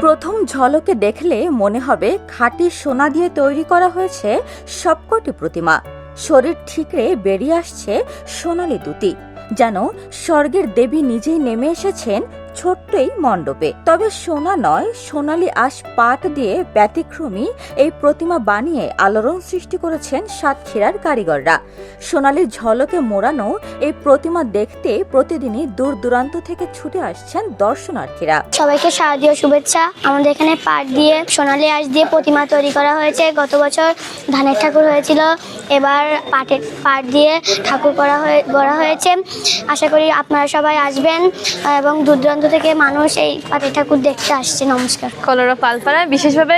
প্রথম ঝলকে দেখলে মনে হবে খাঁটি সোনা দিয়ে তৈরি করা হয়েছে সবকটি প্রতিমা। শরীর ঠিকরে বেরিয়ে আসছে সোনালি দুটি। যেন স্বর্গের দেবী নিজেই নেমে এসেছেন ছোট্ট এই মণ্ডপে। তবে সোনা নয়, সোনালি আশ পাট দিয়ে ব্যতিক্রমী এই প্রতিমা বানিয়ে আলোড়ন সৃষ্টি করেছেন সাতক্ষীরার কারিগররা। সোনালি ঝলকে মোড়ানো এই প্রতিমা দেখতে প্রতিদিনই দূর দূরান্ত থেকে ছুটে আসছেন দর্শনার্থীরা। সবাইকে শারদীয় শুভেচ্ছা। আমাদের এখানে পাট দিয়ে, সোনালি আঁশ দিয়ে প্রতিমা তৈরি করা হয়েছে। গত বছর ধানের ঠাকুর হয়েছিল। এবার পাটের, পাট দিয়ে ঠাকুর করা হয়ে, গড়া হয়েছে। আশা করি আপনারা সবাই আসবেন এবং দূর দূরান্ত থেকে মানুষ এই পাটের ঠাকুর দেখতে আসছে নমস্কার। কলরা পালপাড়ায় বিশেষভাবে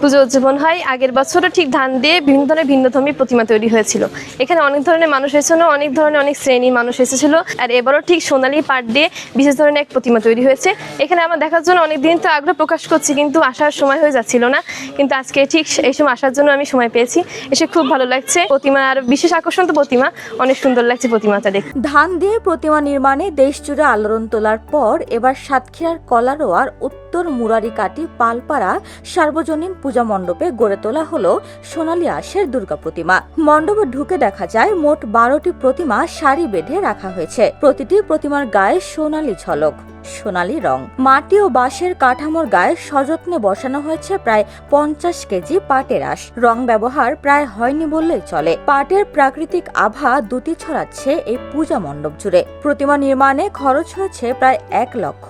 পুজো উদযাপন হয়। আগের বছরও ঠিক ধান দিয়ে বিভিন্ন ধরনের ভিন্নধর্মী প্রতিমা তৈরি হয়েছিল। এখানে অনেক ধরনের মানুষ এসেছিল অনেক ধরনের অনেক শ্রেণির মানুষ এসেছিল। আর এবারও ঠিক সোনালি পাট দিয়ে বিশেষ ধরনের এক প্রতিমা তৈরি হয়েছে। এখানে আমার দেখার জন্য অনেক দিন তো আগ্রহ প্রকাশ করছি কিন্তু আসার সময় হয়ে যাচ্ছিল না। কিন্তু আজকে ঠিক এই সময় আসার জন্য আমি সময় পেয়েছি। এসে খুব ভালো লাগছে। প্রতিমা আর বিশেষ আকর্ষণ তো প্রতিমা। অনেক সুন্দর লাগছে প্রতিমাটা দেখতে। ধান দিয়ে প্রতিমা নির্মাণে দেশজুড়ে আলোড়ন তোলার পর এবার সাতক্ষীরার কলারোয়ার উত্তর মুরারিকাটি পালপাড়া সার্বজনীন পূজা মণ্ডপে গড়ে তোলা হল সোনালী আশের দুর্গা প্রতিমা। মণ্ডপে ঢুকে দেখা যায় মোট বারোটি প্রতিমা সারি বেঁধে রাখা হয়েছে। প্রতিটি প্রতিমার গায়ে সোনালী ঝলক। সোনালী রং। মাটি ও বাঁশের কাঠামোর গায়ে সযত্নে বসানো হয়েছে প্রায় পঞ্চাশ কেজি পাটের আঁশ। রং ব্যবহার প্রায় হয়নি বললেই চলে। পাটের প্রাকৃতিক আভা দুটি ছড়াচ্ছে এই পূজা মণ্ডপ জুড়ে। প্রতিমা নির্মাণে খরচ হয়েছে প্রায় এক লক্ষ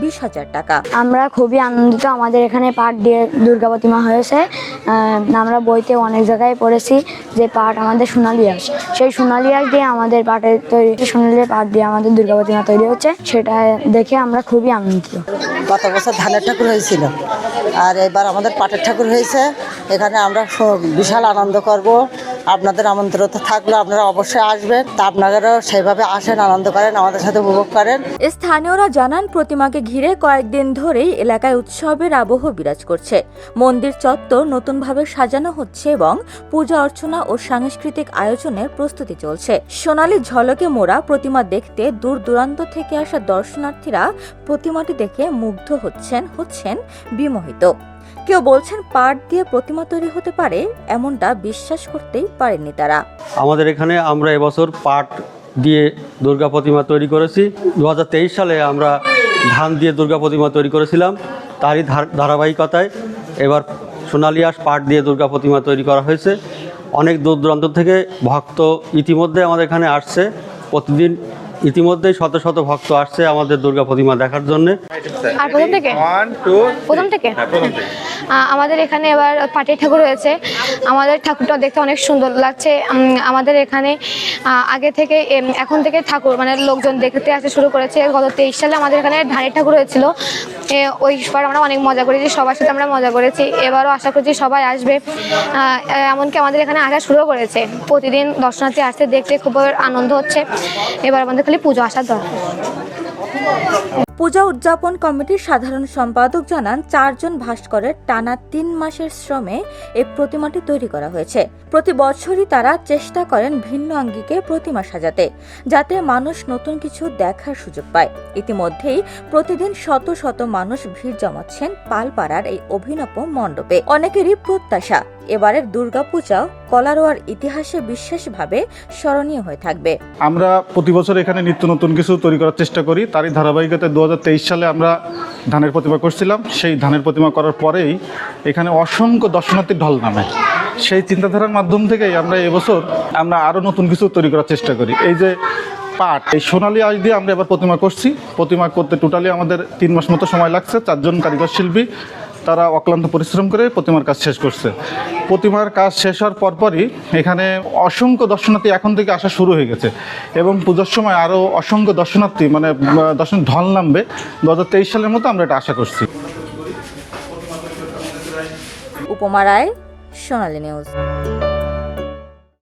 বিশ হাজার টাকা। আমরা খুবই আনন্দিত, আমাদের এখানে পাট দিয়ে দুর্গা প্রতিমা হয়েছে। আমরা বইতে অনেক জায়গায় পড়েছি যে পাট আমাদের সোনালি আঁশ। সেই সোনালি আঁশ দিয়ে আমাদের পাটের তৈরি, সোনালি পাট দিয়ে আমাদের দুর্গা প্রতিমা তৈরি হচ্ছে। সেটা দেখে আমরা খুবই আনন্দিত। গত বছর ধানের ঠাকুর হয়েছিল। আর এবার আমাদের পাটের ঠাকুর হয়েছে। এখানে আমরা বিশাল আনন্দ করব। আপনাদের আমন্ত্রণ থাকলে আপনারা অবশ্যই আসবেন। তা আপনারাও সেইভাবে আসেন, আনন্দ করেন, আমাদের সাথে উপভোগ করেন। স্থানীয়রা জানান, প্রতিমাকে ঘিরে কয়েকদিন ধরেই এলাকায় উৎসবের আবহ বিরাজ করছে। মন্দির চত্বর নতুনভাবে সাজানো হচ্ছে এবং পূজা অর্চনা ও সাংস্কৃতিক আয়োজনের প্রস্তুতি চলছে। সোনালী ঝলকে মোড়া প্রতিমা দেখতে দূর দূরান্ত থেকে আসা দর্শনার্থীরা প্রতিমাটি দেখে মুগ্ধ হচ্ছেন হচ্ছেন বিমোহিত। কেউ বলছেন পাট দিয়ে প্রতিমা তৈরি হতে পারে এমনটা বিশ্বাস করতেই পারেননি তারা। আমাদের এখানে আমরা এবছর পাট দিয়ে দুর্গা প্রতিমা তৈরি করেছি। দু হাজার তেইশ সালে আমরা ধান দিয়ে দুর্গা প্রতিমা তৈরি করেছিলাম তারই ধারাবাহিকতায়। এবার সোনালী আঁশ পাট দিয়ে দুর্গা প্রতিমা তৈরি করা হয়েছে। অনেক দূর দূরান্ত থেকে ভক্ত ইতিমধ্যে আমাদের এখানে আসছে। প্রতিদিন ইতিমধ্যেই শত শত ভক্ত আসছে আমাদের দুর্গা প্রতিমা দেখার জন্যে। আর প্রথম থেকে? প্রথম থেকে। আমাদের এখানে এবার পাটের ঠাকুর হয়েছে আমাদের ঠাকুরটা দেখতে অনেক সুন্দর লাগছে। আমাদের এখানে আগে থেকে এখন থেকে ঠাকুর মানে লোকজন দেখতে আসতে শুরু করেছে। গত তেইশ সালে আমাদের এখানে ধানের ঠাকুর হয়েছিল। এ, ওই বার আমরা অনেক মজা করেছি সবার সাথে আমরা মজা করেছি। এবারও আশা করছি সবাই আসবে। এমনকি আমাদের এখানে আসা শুরু করেছে। প্রতিদিন দর্শনার্থী আসতে দেখতে খুব আনন্দ হচ্ছে। এবার আমাদের খালি পুজো আসার দরকার। পূজা উদযাপন কমিটির সাধারণ সম্পাদক জানান, চারজন ভাস্করের টানা তিন মাসের শ্রমে এই প্রতিমাটি তৈরি করা হয়েছে। প্রতি বছরই তারা চেষ্টা করেন ভিন্ন আঙ্গিকে প্রতিমা সাজাতে, যাতে মানুষ নতুন কিছু দেখার সুযোগ পায়। ইতিমধ্যেই প্রতিদিন শত শত মানুষ ভিড় জমাচ্ছেন পালপাড়ার এই অভিনব মণ্ডপে। অনেকেরই প্রত্যাশা, এবারের দুর্গাপূজা কলারোয়ার ইতিহাসে বিশেষভাবে স্মরণীয় হয়ে থাকবে। আমরা প্রতি বছর এখানে নিত্য নতুন কিছু তৈরি করার চেষ্টা করি, তারই ধারাবাহিকতায় দু সালে আমরা ধানের প্রতিমা করছিলাম। সেই ধানের প্রতিমা করার পরেই এখানে অসংখ্য দর্শনার্থী ঢল নামে। সেই চিন্তাধারার মাধ্যম থেকেই আমরা এবছর আমরা আরও নতুন কিছু তৈরি করার চেষ্টা করি। এই যে পাট, এই সোনালি আজ দিয়ে আমরা এবার প্রতিমা করছি। প্রতিমা করতে টোটালি আমাদের তিন মাস মতো সময় লাগছে। চারজন কারিগর শিল্পী তারা অক্লান্ত পরিশ্রম করে প্রতিমার কাজ শেষ করছে। প্রতিমার কাজ শেষ হওয়ার পরপরই এখানে অসংখ্য দর্শনার্থী এখন থেকে আসা শুরু হয়ে গেছে এবং পুজোর সময় আরও অসংখ্য দর্শনার্থী মানে দর্শন ঢল নামবে। দু হাজার তেইশ সালের মতো আমরা এটা আশা করছি। উপমা রায়, সোনালী নিউজ।